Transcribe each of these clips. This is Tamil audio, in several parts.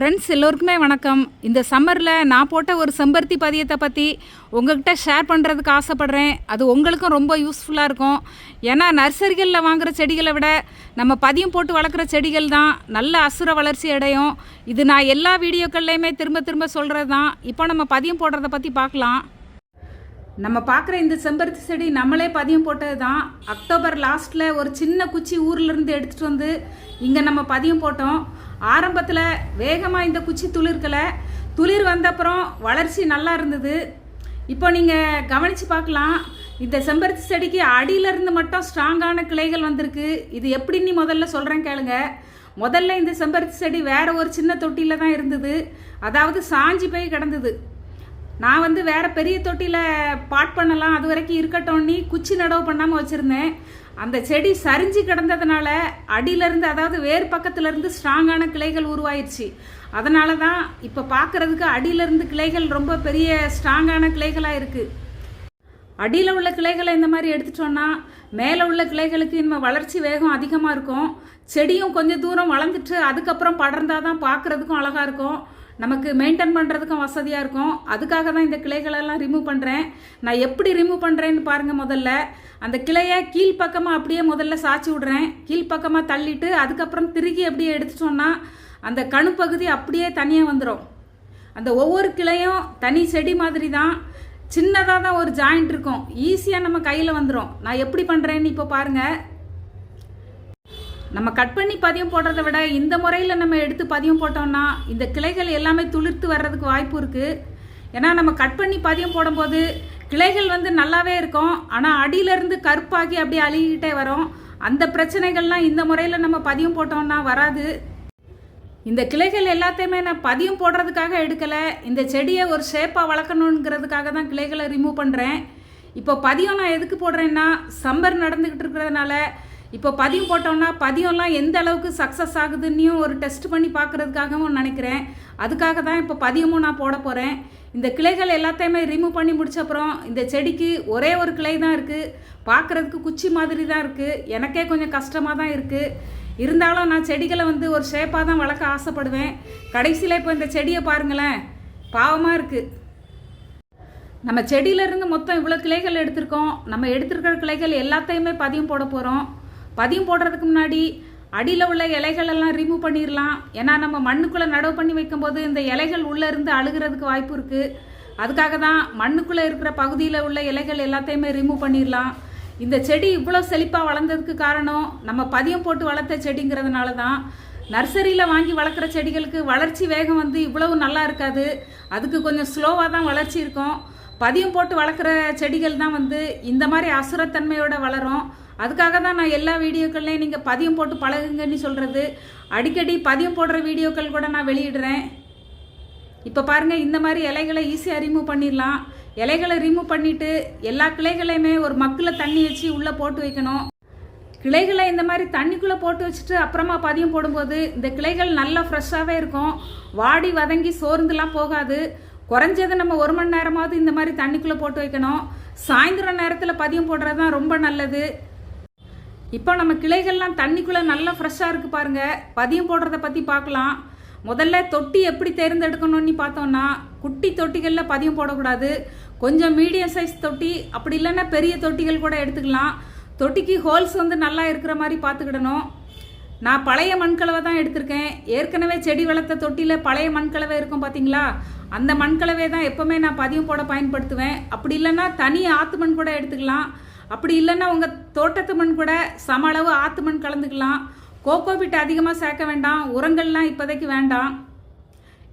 ஃப்ரெண்ட்ஸ் எல்லோருக்குமே வணக்கம். இந்த சம்மரில் நான் போட்ட ஒரு செம்பருத்தி பதியத்தை பற்றி உங்கள்கிட்ட ஷேர் பண்ணுறதுக்கு ஆசைப்பட்றேன். அது உங்களுக்கும் ரொம்ப யூஸ்ஃபுல்லாக இருக்கும். ஏன்னா நர்சரிகளில் வாங்குகிற செடிகளை விட நம்ம பதியம் போட்டு வளர்க்குற செடிகள் தான் நல்ல அசுர வளர்ச்சி அடையும். இது நான் எல்லா வீடியோக்கள்லையுமே திரும்ப திரும்ப சொல்கிறது தான் இப்போ நம்ம பதியம் போடுறத பற்றி பார்க்கலாம். நம்ம பார்க்குற இந்த செம்பருத்தி செடி நம்மளே பதியம் போட்டது தான் அக்டோபர் லாஸ்ட்டில் ஒரு சின்ன குச்சி ஊர்லேருந்து எடுத்துகிட்டு வந்து இங்கே நம்ம பதியம் போட்டோம். ஆரம்பத்தில் வேகமாக இந்த குச்சி துளிர்க்கலை. துளிர் வந்தப்புறம் வளர்ச்சி நல்லா இருந்தது. இப்போ நீங்கள் கவனித்து பார்க்கலாம். இந்த செம்பருத்தி செடிக்கு அடியிலிருந்து மட்டும் ஸ்ட்ராங்கான கிளைகள் வந்திருக்கு. இது எப்படின்னு முதல்ல சொல்கிறேன் கேளுங்க. முதல்ல இந்த செம்பருத்தி செடி வேறு ஒரு சின்ன தொட்டியில் தான் இருந்தது. அதாவது சாஞ்சி போய் கிடந்தது. நான் வந்து வேறு பெரிய தொட்டியில் பாட் பண்ணலாம். அது வரைக்கும் இருக்கட்டும்னு குச்சி நடவு பண்ணாமல் வச்சுருந்தேன். அந்த செடி சரிஞ்சு கிடந்ததுனால அடியிலேருந்து அதாவது வேர் பக்கத்துலேருந்து ஸ்ட்ராங்கான கிளைகள் உருவாயிருச்சு. அதனால தான் இப்போ பார்க்குறதுக்கு அடியிலேருந்து கிளைகள் ரொம்ப பெரிய ஸ்ட்ராங்கான கிளைகளாக இருக்குது அடியில் உள்ள கிளைகளை இந்த மாதிரி எடுத்துட்டோன்னா மேலே உள்ள கிளைகளுக்கு இனிமேல் வளர்ச்சி வேகம் அதிகமாக இருக்கும். செடியும் கொஞ்சம் தூரம் வளர்ந்துட்டு அதுக்கப்புறம் படர்ந்தாதான் தான் பார்க்குறதுக்கும் அழகாக இருக்கும். நமக்கு மெயின்டைன் பண்ணுறதுக்கும் வசதியாக இருக்கும். அதுக்காக தான் இந்த கிளைகளெல்லாம் ரிமூவ் பண்ணுறேன் நான் எப்படி ரிமூவ் பண்ணுறேன்னு பாருங்கள் முதல்ல. அந்த கிளையை கீழ்ப்பக்கமாக அப்படியே முதல்ல சாய்ச்சி விட்றேன். கீழ்ப்பக்கமாக தள்ளிட்டு அதுக்கப்புறம் திருகி அப்படியே எடுத்துட்டோன்னா அந்த கணுப்பகுதி அப்படியே தனியாக வந்துடும் அந்த ஒவ்வொரு கிளையும் தனி செடி மாதிரி தான் சின்னதாக தான் ஒரு ஜாயிண்ட் இருக்கும். ஈஸியாக நம்ம கையில் வந்துடும் நான் எப்படி பண்ணுறேன்னு இப்போ பாருங்கள் நம்ம கட் பண்ணி பதியம் போடுறத விட இந்த முறையில் நம்ம எடுத்து பதியம் போட்டோம்னா இந்த கிளைகள் எல்லாமே துளிர்த்து வர்றதுக்கு வாய்ப்பு இருக்குது ஏன்னா நம்ம கட் பண்ணி பதியம் போடும்போது கிளைகள் வந்து நல்லாவே இருக்கும். ஆனால் அடியிலேருந்து கருப்பாகி அப்படியே அழுகிக்கிட்டே வரும். அந்த பிரச்சனைகள்லாம் இந்த முறையில் நம்ம பதியம் போட்டோம்னா வராது. இந்த கிளைகள் எல்லாத்தையுமே நான் பதியம் போடுறதுக்காக எடுக்கலை. இந்த செடியை ஒரு ஷேப்பாக வளர்க்கணுங்கிறதுக்காக தான் கிளைகளை ரிமூவ் பண்ணுறேன் இப்போ பதியம் நான் எதுக்கு போடுறேன்னா சம்பர் நடந்துக்கிட்டு இருக்கிறதுனால இப்போ பதியம் போட்டோம்னா பதியம்லாம் எந்த அளவுக்கு சக்ஸஸ் ஆகுதுன்னையும் ஒரு டெஸ்ட் பண்ணி பார்க்குறதுக்காகவும் நினைக்கிறேன். அதுக்காக தான் இப்போ பதியமும் நான் போட போகிறேன் இந்த கிளைகள் எல்லாத்தையுமே ரிமூவ் பண்ணி முடிச்சப்புறம் இந்த செடிக்கு ஒரே ஒரு கிளை தான் இருக்குது பார்க்குறதுக்கு குச்சி மாதிரி தான் இருக்குது எனக்கே கொஞ்சம் கஷ்டமாக தான் இருக்குது இருந்தாலும் நான் செடிகளை வந்து ஒரு ஷேப்பாக தான் வளர்க்க ஆசைப்படுவேன். கடைசியில் இப்போ இந்த செடியை பாருங்களேன். பாவமாக இருக்குது நம்ம செடியிலேருந்து மொத்தம் இவ்வளோ கிளைகள் எடுத்திருக்கோம். நம்ம எடுத்திருக்கிற கிளைகள் எல்லாத்தையுமே பதியம் போட போகிறோம் பதியம் போடுறதுக்கு முன்னாடி அடியில் உள்ள இலைகள் எல்லாம் ரிமூவ் பண்ணிடலாம் ஏன்னா நம்ம மண்ணுக்குள்ளே நடவு பண்ணி வைக்கும்போது இந்த இலைகள் உள்ளே இருந்து அழுகிறதுக்கு வாய்ப்பு இருக்குது அதுக்காக தான் மண்ணுக்குள்ளே இருக்கிற பகுதியில் உள்ள இலைகள் எல்லாத்தையுமே ரிமூவ் பண்ணிடலாம் இந்த செடி இவ்வளோ செழிப்பாக வளர்ந்ததுக்கு காரணம் நம்ம பதியம் போட்டு வளர்த்த செடிங்கிறதுனால தான். நர்சரியில் வாங்கி வளர்க்குற செடிகளுக்கு வளர்ச்சி வேகம் வந்து இவ்வளவு நல்லா இருக்காது. அதுக்கு கொஞ்சம் ஸ்லோவாக தான் வளர்ச்சி இருக்கும். பதியம் போட்டு வளர்க்குற செடிகள் தான் வந்து இந்த மாதிரி அசுரத்தன்மையோட வளரும். அதுக்காக தான் நான் எல்லா வீடியோக்கள்லையும் நீங்கள் பதியம் போட்டு பழகுங்கன்னு சொல்கிறது அடிக்கடி பதியம் போடுற வீடியோக்கள் கூட நான் வெளியிடுறேன். இப்போ பாருங்கள் இந்த மாதிரி இலைகளை ஈஸியாக ரிமூவ் பண்ணிடலாம். இலைகளை ரிமூவ் பண்ணிவிட்டு எல்லா கிளைகளையுமே ஒரு மக்கில் தண்ணி வச்சு உள்ளே போட்டு வைக்கணும். கிளைகளை இந்த மாதிரி தண்ணிக்குள்ளே போட்டு வச்சுட்டு அப்புறமா பதியம் போடும்போது இந்த கிளைகள் நல்லா ஃப்ரெஷ்ஷாகவே இருக்கும். வாடி வதங்கி சோர்ந்துலாம் போகாது. குறைஞ்சது நம்ம ஒரு மணி நேரமாவது இந்த மாதிரி தண்ணிக்குள்ளே போட்டு வைக்கணும். சாயந்தரம் நேரத்தில் பதியம் போடுறது தான் ரொம்ப நல்லது. இப்போ நம்ம கிளைகள்லாம் தண்ணிக்குள்ளே நல்லா ஃப்ரெஷ்ஷாக இருக்குது பாருங்கள் பதியம் போடுறத பற்றி பார்க்கலாம். முதல்ல தொட்டி எப்படி தேர்ந்தெடுக்கணும்னு பார்த்தோம்னா குட்டி தொட்டிகளில் பதியம் போடக்கூடாது. கொஞ்சம் மீடியம் சைஸ் தொட்டி அப்படி இல்லைன்னா பெரிய தொட்டிகள் கூட எடுத்துக்கலாம். தொட்டிக்கு ஹோல்ஸ் வந்து நல்லா இருக்கிற மாதிரி பார்த்துக்கிடணும். நான் பழைய மண்கலவை தான் எடுத்திருக்கேன். ஏற்கனவே செடி வளர்த்த தொட்டியில் பழைய மண்கலவை இருக்கும் பார்த்தீங்களா அந்த மண்கலவை தான் எப்போவுமே நான் பதியம் போட பயன்படுத்துவேன். அப்படி இல்லைன்னா தனி ஆத்து மண் கூட எடுத்துக்கலாம். அப்படி இல்லைன்னா உங்கள் தோட்டத்து மண் கூட சம அளவு ஆற்று மண் கலந்துக்கலாம். கோகோ பிட்டு அதிகமாக சேர்க்க வேண்டாம். உரங்கள்லாம் இப்போதைக்கு வேண்டாம்.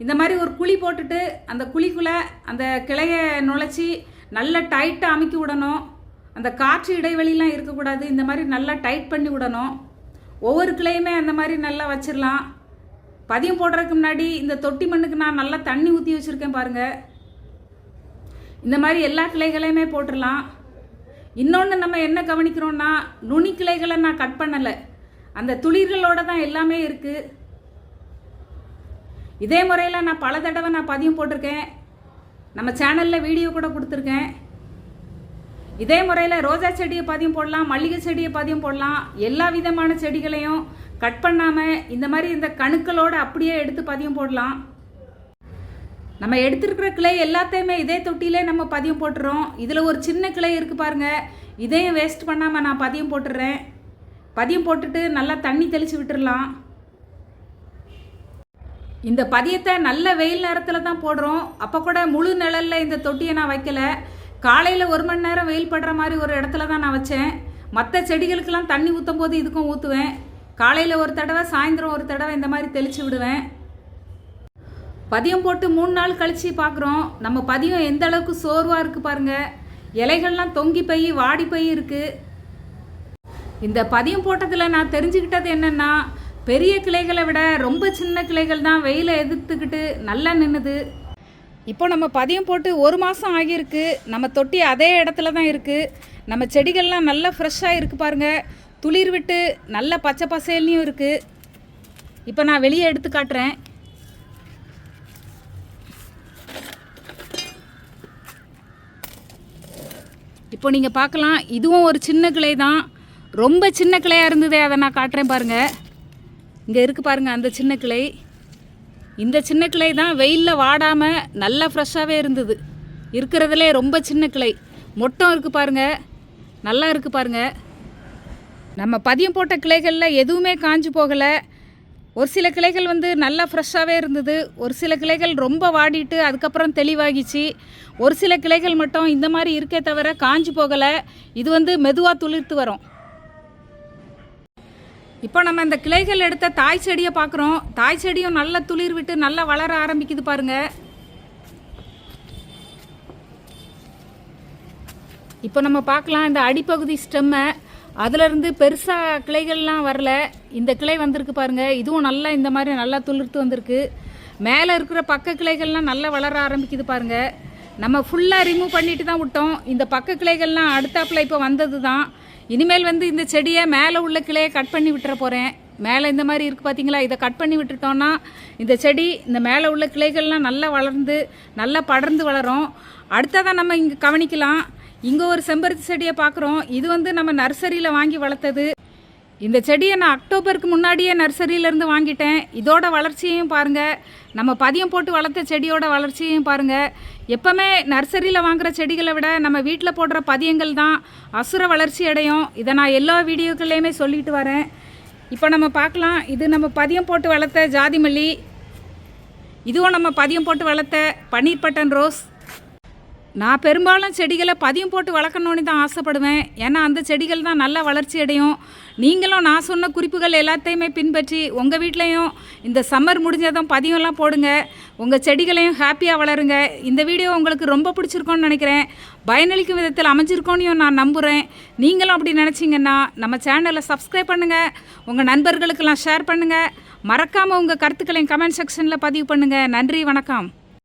இந்த மாதிரி ஒரு குழி போட்டுட்டு அந்த குழிக்குள்ளே அந்த கிளையை நுழைச்சி நல்லா டைட்டாக அமைக்கி விடணும். அந்த காற்று இடைவெளிலாம் இருக்கக்கூடாது. இந்த மாதிரி நல்லா டைட் பண்ணி விடணும். ஒவ்வொரு கிளையுமே அந்த மாதிரி நல்லா வச்சிடலாம் பதியம் போடுறதுக்கு முன்னாடி இந்த தொட்டி மண்ணுக்கு நான் நல்லா தண்ணி ஊற்றி வச்சுருக்கேன் பாருங்கள் இந்த மாதிரி எல்லா கிளைகளையுமே போட்டுடலாம் இன்னொன்று நம்ம என்ன கவனிக்கிறோம்னா நுனிக்கிளைகளை நான் கட் பண்ணலை. அந்த துளிர்களோட தான் எல்லாமே இருக்குது இதே முறையில் நான் பல தடவை நான் பதியம் போட்டிருக்கேன். நம்ம சேனலில் வீடியோ கூட கொடுத்துருக்கேன். இதே முறையில் ரோஜா செடியை பதியம் போடலாம் மல்லிகை செடியை பதியம் போடலாம். எல்லா விதமான செடிகளையும் கட் பண்ணாமல் இந்த மாதிரி இந்த கணுக்களோடு அப்படியே எடுத்து பதியம் போடலாம். நம்ம எடுத்துருக்கிற கிளை எல்லாத்தையுமே இதே தொட்டியிலே நம்ம பதியம் போட்டுறோம். இதில் ஒரு சின்ன கிளை இருக்குது பாருங்கள் இதையும் வேஸ்ட் பண்ணாமல் நான் பதியம் போட்டுடுறேன் பதியம் போட்டுட்டு நல்லா தண்ணி தெளித்து விட்டுடலாம் இந்த பதியத்தை நல்ல வெயில் நேரத்தில் தான் போடுறோம். அப்போ கூட முழு நிழலில் இந்த தொட்டியை நான் வைக்கல. காலையில் ஒரு மணி நேரம் வெயில் படுற மாதிரி ஒரு இடத்துல தான் நான் வச்சேன். மற்ற செடிகளுக்கெல்லாம் தண்ணி ஊற்றும் போது இதுக்கும் ஊற்றுவேன் காலையில் ஒரு தடவை சாயந்தரம் ஒரு தடவை இந்த மாதிரி தெளித்து விடுவேன். பதியம் போட்டு மூணு நாள் கழித்து பார்க்குறோம் நம்ம பதியம் எந்த அளவுக்கு சோர்வாக இருக்குது பாருங்கள் இலைகள்லாம் தொங்கி போய் வாடி போய் இருக்குது இந்த பதியம் போட்டதில் நான் தெரிஞ்சுக்கிட்டது என்னென்னா பெரிய கிளைகளை விட ரொம்ப சின்ன கிளைகள் தான் வெயிலை எதிர்த்துக்கிட்டு நல்லா நின்றுது இப்போ நம்ம பதியம் போட்டு ஒரு மாதம் ஆகியிருக்கு. நம்ம தொட்டி அதே இடத்துல தான் இருக்குது நம்ம செடிகள்லாம் நல்லா ஃப்ரெஷ்ஷாக இருக்குது பாருங்கள் துளிர் விட்டு நல்ல பச்சை பசேல்லையும் இருக்குது இப்போ நான் வெளியே எடுத்து காட்டுறேன். இப்போ நீங்கள் பார்க்கலாம் இதுவும் ஒரு சின்ன கிளை தான். ரொம்ப சின்ன கிளையாக இருந்ததே அதை நான் காட்டுறேன் பாருங்கள் இங்கே இருக்குது பாருங்கள் அந்த சின்ன கிளை. இந்த சின்ன கிளை தான் வெயிலில் வாடாமல் நல்லா ஃப்ரெஷ்ஷாகவே இருந்தது. இருக்கிறதுலே ரொம்ப சின்ன கிளை. மொட்டம் இருக்குது பாருங்கள் நல்லா இருக்குது பாருங்கள் நம்ம பதியம் போட்ட கிளைகளில் எதுவுமே காஞ்சு போகலை. ஒரு சில கிளைகள் வந்து நல்லா ஃப்ரெஷ்ஷாகவே இருந்தது. ஒரு சில கிளைகள் ரொம்ப வாடிட்டு அதுக்கப்புறம் தெளிவாகிச்சு. ஒரு சில கிளைகள் மட்டும் இந்த மாதிரி இருக்கே தவிர காஞ்சு போகலை. இது வந்து மெதுவாக துளிர்த்து வரும். இப்போ நம்ம இந்த கிளைகள் எடுத்த தாய் செடியை பார்க்குறோம். தாய் செடியும் நல்லா துளிர் விட்டு நல்லா வளர ஆரம்பிக்குது பாருங்கள் இப்போ நம்ம பார்க்கலாம் இந்த அடிப்பகுதி ஸ்டெம்மை. அதுலேருந்து பெருசாக கிளைகள்லாம் வரல. இந்த கிளை வந்திருக்கு பாருங்கள் இதுவும் நல்லா இந்த மாதிரி நல்லா துளிர்த்து வந்திருக்கு. மேலே இருக்கிற பக்க கிளைகள்லாம் நல்லா வளர ஆரம்பிக்குது பாருங்க. நம்ம ஃபுல்லாக ரிமூவ் பண்ணிட்டு தான் விட்டோம். இந்த பக்க கிளைகள்லாம் அடுத்தாப்புல இப்போ வந்தது தான். இனிமேல் வந்து இந்த செடியை மேலே உள்ள கிளையை கட் பண்ணி விட்டுற போகிறேன் மேலே இந்த மாதிரி இருக்குது பார்த்தீங்களா இதை கட் பண்ணி விட்டுட்டோன்னா இந்த செடி இந்த மேலே உள்ள கிளைகள்லாம் நல்லா வளர்ந்து நல்லா படர்ந்து வளரும். அடுத்ததான் நம்ம இங்கே கவனிக்கலாம். இங்கே ஒரு செம்பருத்தி செடியை பார்க்குறோம் இது வந்து நம்ம நர்சரியில் வாங்கி வளர்த்தது. இந்த செடியை நான் அக்டோபருக்கு முன்னாடியே நர்சரியிலேருந்து வாங்கிட்டேன். இதோட வளர்ச்சியையும் பாருங்கள் நம்ம பதியம் போட்டு வளர்த்த செடியோட வளர்ச்சியையும் பாருங்கள் எப்போவுமே நர்சரியில் வாங்குகிற செடிகளை விட நம்ம வீட்டில் போடுற பதியங்கள் தான் அசுர வளர்ச்சி அடையும். இதை நான் எல்லா வீடியோக்கள்லேயுமே சொல்லிட்டு வரேன். இப்போ நம்ம பார்க்கலாம். இது நம்ம பதியம் போட்டு வளர்த்த ஜாதி மல்லி இதுவும் நம்ம பதியம் போட்டு வளர்த்த பன்னீர் பட்டன் ரோஸ். நான் பெரும்பாலும் செடிகளை பதியம் போட்டு வளர்க்கணுன்னு தான் ஆசைப்படுவேன். ஏன்னா அந்த செடிகள் தான் நல்லா வளர்ச்சி அடையும். நீங்களும் நான் சொன்ன குறிப்புகள் எல்லாத்தையுமே பின்பற்றி உங்கள் வீட்லேயும் இந்த சம்மர் முடிஞ்சதும் பதியம்லாம் போடுங்க. உங்கள் செடிகளையும் ஹாப்பியாக வளருங்க. இந்த வீடியோ உங்களுக்கு ரொம்ப பிடிச்சிருக்கோன்னு நினைக்கிறேன். பயனளிக்கும் விதத்தில் அமைஞ்சிருக்கோன்னு நான் நம்புகிறேன் நீங்களும் அப்படி நினச்சிங்கன்னா நம்ம சேனலை சப்ஸ்கிரைப் பண்ணுங்கள் உங்கள் நண்பர்களுக்கெல்லாம் ஷேர் பண்ணுங்கள் மறக்காமல் உங்கள் கருத்துக்களையும் கமெண்ட் செக்ஷனில் பதிவு பண்ணுங்கள் நன்றி வணக்கம்.